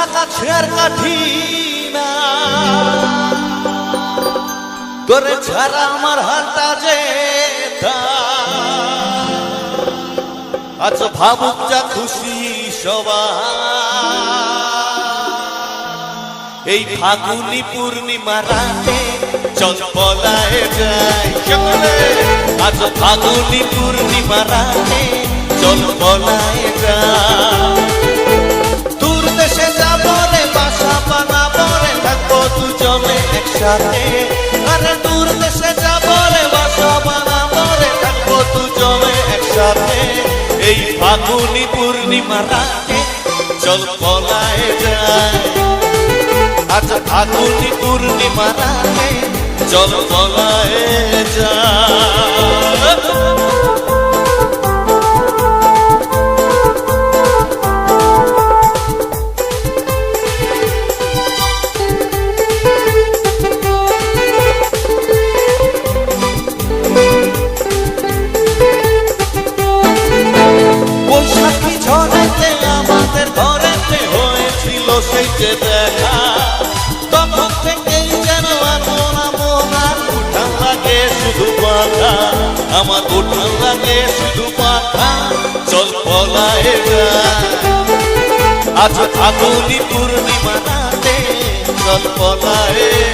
থাকা ছেড় কাঠি না। তোরে ছাড়া আমার হালটা যে আজ ভাবুক যা খুশি সবাই এই ফাগুনি পূর্ণিমা রাতে চল পলায় যাই আজ ফাগুনি পূর্ণিমা রাতে চল পলায় যাই। একসাথে আরে দূর দেশে যাব রে বাসা বানাবো রে একসাথে। এই ফাগুনি পূর্ণিমা রাতে চল যায়। আজ ফাগুনি পূর্ণিমা রাতে চল পলায় যায়। আমার উঠান লাগে শুধু পাখা চল পলায় আজ আগুনি পূর্ণিমা চল পলায়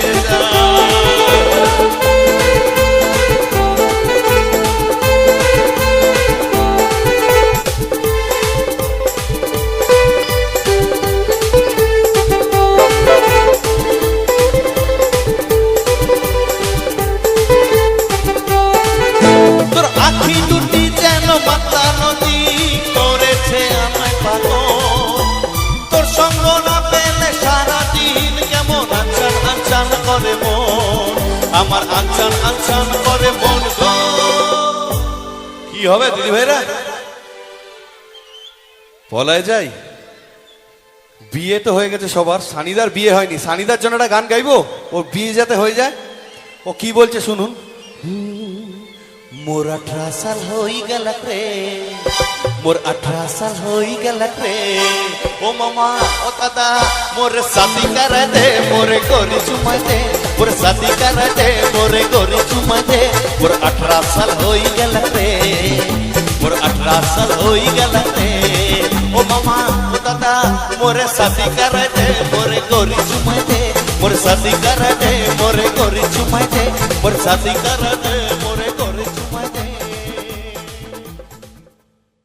আমার আনচান আনচান করে মন কি হবে দিদি ভাইরা? পলায় যাই। বিয়ে তো হয়ে গেছে সবার, সানিদার বিয়ে হয়নি। সানিদার জন্য একটা গান গাইবো? ও বিয়ে যাতে হয়ে যায়? ও কি বলছে শুনুন। মোর আঠারো সাল হই গেল রে। মোর আঠারো সাল হই গেল রে। ও মামা, ও দাদা, মোর শাদি করে দে, মোরে গরি চুমাই দে। মোর শাদি করে দে, মোরে গরি চুমাই দে। মোর আঠারো সাল হই গেল রে। মোর আঠারো সাল হই গেল রে। ও মামা, ও দাদা, মোরে শাদি করে দে, মোরে গরি চুমাই দে। মোর শাদি করে দে, মোরে গরি চুমাই দে। মোর শাদি করে দে।